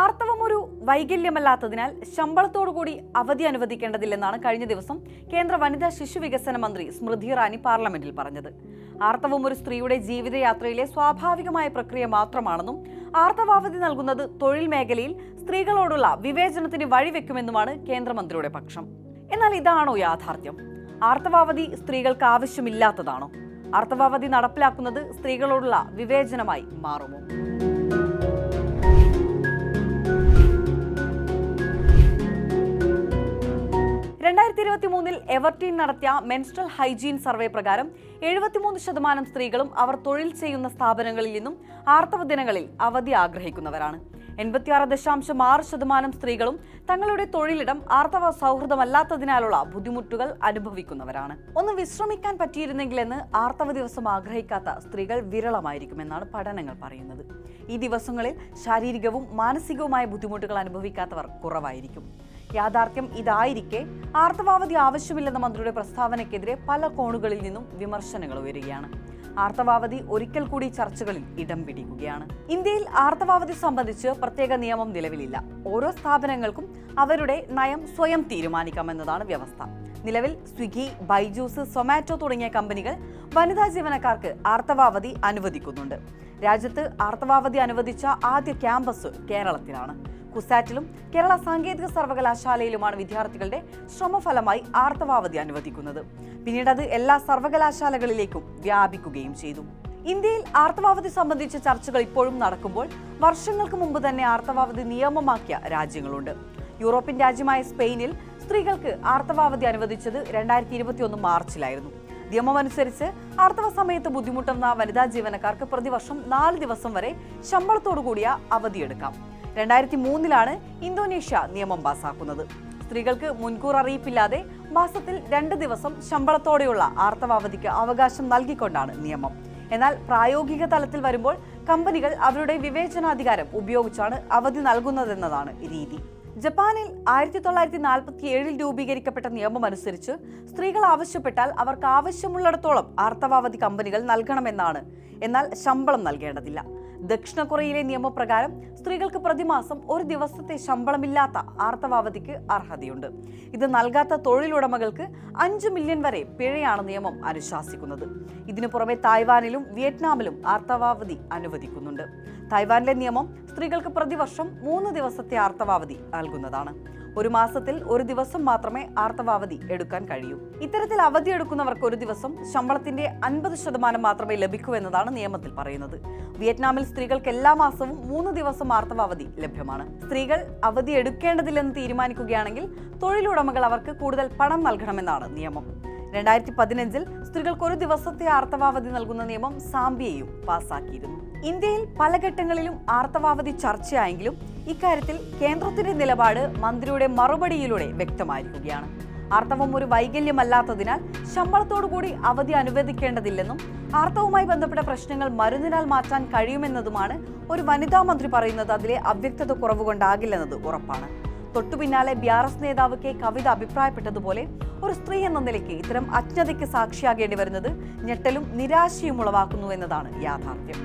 ആർത്തവം ഒരു വൈകല്യമല്ലാത്തതിനാൽ ശമ്പളത്തോടുകൂടി അവധി അനുവദിക്കേണ്ടതില്ലെന്നാണ് കഴിഞ്ഞ ദിവസം കേന്ദ്ര വനിതാ ശിശു വികസന മന്ത്രി സ്മൃതി ഇറാനി പാർലമെന്റിൽ പറഞ്ഞത്. ആർത്തവം ഒരു സ്ത്രീയുടെ ജീവിതയാത്രയിലെ സ്വാഭാവികമായ പ്രക്രിയ മാത്രമാണെന്നും ആർത്തവാവധി നൽകുന്നത് തൊഴിൽ മേഖലയിൽ സ്ത്രീകളോടുള്ള വിവേചനത്തിന് വഴിവെക്കുമെന്നുമാണ് കേന്ദ്രമന്ത്രിയുടെ പക്ഷം. എന്നാൽ ഇതാണോ യാഥാർത്ഥ്യം? ആർത്തവാവധി സ്ത്രീകൾക്ക് ആവശ്യമില്ലാത്തതാണോ? ആർത്തവാവധി നടപ്പിലാക്കുന്നത് സ്ത്രീകളോടുള്ള വിവേചനമായി മാറുമോ? രണ്ടായിരത്തി ഇരുപത്തി മൂന്നിൽ എവർട്ടീൻ നടത്തിയ മെൻസ്ട്രൽ ഹൈജീൻ സർവേ പ്രകാരം എഴുപത്തിമൂന്ന് ശതമാനം സ്ത്രീകളും അവർ തൊഴിൽ ചെയ്യുന്ന സ്ഥാപനങ്ങളിൽ നിന്നും ആർത്തവ ദിനങ്ങളിൽ അവധി ആഗ്രഹിക്കുന്നവരാണ്. എൺപത്തിയാറ് ദശാംശം ആറ് ശതമാനം സ്ത്രീകളും തങ്ങളുടെ തൊഴിലിടം ആർത്തവ സൗഹൃദമല്ലാത്തതിനാലുള്ള ബുദ്ധിമുട്ടുകൾ അനുഭവിക്കുന്നവരാണ്. ഒന്ന് വിശ്രമിക്കാൻ പറ്റിയിരുന്നെങ്കിലെന്ന് ആർത്തവ ദിവസം ആഗ്രഹിക്കാത്ത സ്ത്രീകൾ വിരളമായിരിക്കുമെന്നാണ് പഠനങ്ങൾ പറയുന്നത്. ഈ ദിവസങ്ങളിൽ ശാരീരികവും മാനസികവുമായ ബുദ്ധിമുട്ടുകൾ അനുഭവിക്കാത്തവർ കുറവായിരിക്കും. യാഥാർത്ഥ്യം ഇതായിരിക്കെ ആർത്തവാവധി ആവശ്യമില്ലെന്ന മന്ത്രിയുടെ പ്രസ്താവനയ്ക്കെതിരെ പല കോണുകളിൽ നിന്നും വിമർശനങ്ങൾ ഉയരുകയാണ്. ആർത്തവാവധി ഒരിക്കൽ കൂടി ചർച്ചകളിൽ ഇടം പിടിക്കുകയാണ്. ഇന്ത്യയിൽ ആർത്തവാവധി സംബന്ധിച്ച് പ്രത്യേക നിയമം നിലവിലില്ല. ഓരോ സ്ഥാപനങ്ങൾക്കും അവരുടെ നയം സ്വയം തീരുമാനിക്കാമെന്നതാണ് വ്യവസ്ഥ. നിലവിൽ സ്വിഗ്ഗി ബൈജൂസ് സൊമാറ്റോ തുടങ്ങിയ കമ്പനികൾ വനിതാ ജീവനക്കാർക്ക് ആർത്തവാവധി അനുവദിക്കുന്നുണ്ട്. രാജ്യത്ത് ആർത്തവാവധി അനുവദിച്ച ആദ്യ ക്യാമ്പസ് കേരളത്തിലാണ്. കുസാറ്റിലും കേരള സാങ്കേതിക സർവകലാശാലയിലുമാണ് വിദ്യാർത്ഥികളുടെ ശ്രമഫലമായി ആർത്തവാവധി അനുവദിക്കുന്നത്. പിന്നീട് അത് എല്ലാ സർവകലാശാലകളിലേക്കും വ്യാപിക്കുകയും ചെയ്തു. ഇന്ത്യയിൽ ആർത്തവാവധി സംബന്ധിച്ച ചർച്ചകൾ ഇപ്പോഴും നടക്കുമ്പോൾ വർഷങ്ങൾക്ക് മുമ്പ് തന്നെ ആർത്തവാവധി നിയമമാക്കിയ രാജ്യങ്ങളുണ്ട്. യൂറോപ്യൻ രാജ്യമായ സ്പെയിനിൽ സ്ത്രീകൾക്ക് ആർത്തവാവധി അനുവദിച്ചത് രണ്ടായിരത്തി ഇരുപത്തിയൊന്ന് മാർച്ചിലായിരുന്നു. നിയമമനുസരിച്ച് ആർത്തവ സമയത്ത് ബുദ്ധിമുട്ടുന്ന വനിതാ ജീവനക്കാർക്ക് പ്രതിവർഷം നാല് ദിവസം വരെ ശമ്പളത്തോടു കൂടിയ അവധിയെടുക്കാം രണ്ടായിരത്തി മൂന്നിലാണ് ഇന്തോനേഷ്യ നിയമം പാസാക്കുന്നത്. സ്ത്രീകൾക്ക് മുൻകൂർ അറിയിപ്പില്ലാതെ മാസത്തിൽ രണ്ട് ദിവസം ശമ്പളത്തോടെയുള്ള ആർത്തവാവധിക്ക് അവകാശം നൽകിക്കൊണ്ടാണ് നിയമം. എന്നാൽ പ്രായോഗിക തലത്തിൽ വരുമ്പോൾ കമ്പനികൾ അവരുടെ വിവേചനാധികാരം ഉപയോഗിച്ചാണ് അവധി നൽകുന്നതെന്നതാണ് രീതി. ജപ്പാനിൽ ആയിരത്തി തൊള്ളായിരത്തി നാൽപ്പത്തി ഏഴിൽ രൂപീകരിക്കപ്പെട്ട നിയമം അനുസരിച്ച് സ്ത്രീകൾ ആവശ്യപ്പെട്ടാൽ അവർക്ക് ആവശ്യമുള്ളിടത്തോളം ആർത്തവാവധി കമ്പനികൾ നൽകണമെന്നാണ്. എന്നാൽ ശമ്പളം നൽകേണ്ടതില്ല. ദക്ഷിണ കൊറിയയിലെ നിയമപ്രകാരം സ്ത്രീകൾക്ക് പ്രതിമാസം ഒരു ദിവസത്തെ ശമ്പളമില്ലാത്ത ആർത്തവാവധിക്ക് അർഹതയുണ്ട്. ഇത് നൽകാത്ത തൊഴിലുടമകൾക്ക് അഞ്ച് മില്യൺ വരെ പിഴയാണ് നിയമം അനുശാസിക്കുന്നത്. ഇതിനു പുറമെ തായ്വാനിലും വിയറ്റ്നാമിലും ആർത്തവാവധി അനുവദിക്കുന്നുണ്ട്. തായ്വാനിലെ നിയമം സ്ത്രീകൾക്ക് പ്രതിവർഷം മൂന്ന് ദിവസത്തെ ആർത്തവാവധി നൽകുന്നതാണ്. ഒരു മാസത്തിൽ ഒരു ദിവസം മാത്രമേ ആർത്തവാവധി എടുക്കാൻ കഴിയൂ. ഇത്തരത്തിൽ അവധി എടുക്കുന്നവർക്ക് ഒരു ദിവസം ശമ്പളത്തിന്റെ അൻപത് ശതമാനം മാത്രമേ ലഭിക്കൂ എന്നതാണ് നിയമത്തിൽ പറയുന്നത്. വിയറ്റ്നാമിൽ സ്ത്രീകൾക്ക് എല്ലാ മാസവും മൂന്ന് ദിവസം ആർത്തവാവധി ലഭ്യമാണ്. സ്ത്രീകൾ അവധി എടുക്കേണ്ടതില്ലെന്ന് തീരുമാനിക്കുകയാണെങ്കിൽ തൊഴിലുടമകൾ അവർക്ക് കൂടുതൽ പണം നൽകണമെന്നാണ് നിയമം. രണ്ടായിരത്തി പതിനഞ്ചിൽ സ്ത്രീകൾക്ക് ഒരു ദിവസത്തെ ആർത്തവാവധി നൽകുന്ന നിയമം സാംബിയയും പാസാക്കിയിരുന്നു. ഇന്ത്യയിൽ പല ഘട്ടങ്ങളിലും ആർത്തവാവധി ചർച്ചയായെങ്കിലും ഇക്കാര്യത്തിൽ കേന്ദ്രത്തിന്റെ നിലപാട് മന്ത്രിയുടെ മറുപടിയിലൂടെ വ്യക്തമായിരിക്കുകയാണ്. ആർത്തവം ഒരു വൈകല്യമല്ലാത്തതിനാൽ ശമ്പളത്തോടുകൂടി അവധി അനുവദിക്കേണ്ടതില്ലെന്നും ആർത്തവുമായി ബന്ധപ്പെട്ട പ്രശ്നങ്ങൾ മരുന്നിനാൽ മാറ്റാൻ കഴിയുമെന്നതുമാണ് ഒരു വനിതാ മന്ത്രി പറയുന്നത്. അതിലെ അവ്യക്തത കുറവുകൊണ്ടാകില്ലെന്നത് ഉറപ്പാണ്. തൊട്ടു പിന്നാലെ ബി ആർ എസ് നേതാവ് കെ കവിത അഭിപ്രായപ്പെട്ടതുപോലെ ഒരു സ്ത്രീ എന്ന നിലയ്ക്ക് ഇത്തരം അജ്ഞതയ്ക്ക് സാക്ഷിയാകേണ്ടി വരുന്നത് ഞെട്ടലും നിരാശയും ഉളവാക്കുന്നു എന്നതാണ് യാഥാർത്ഥ്യം.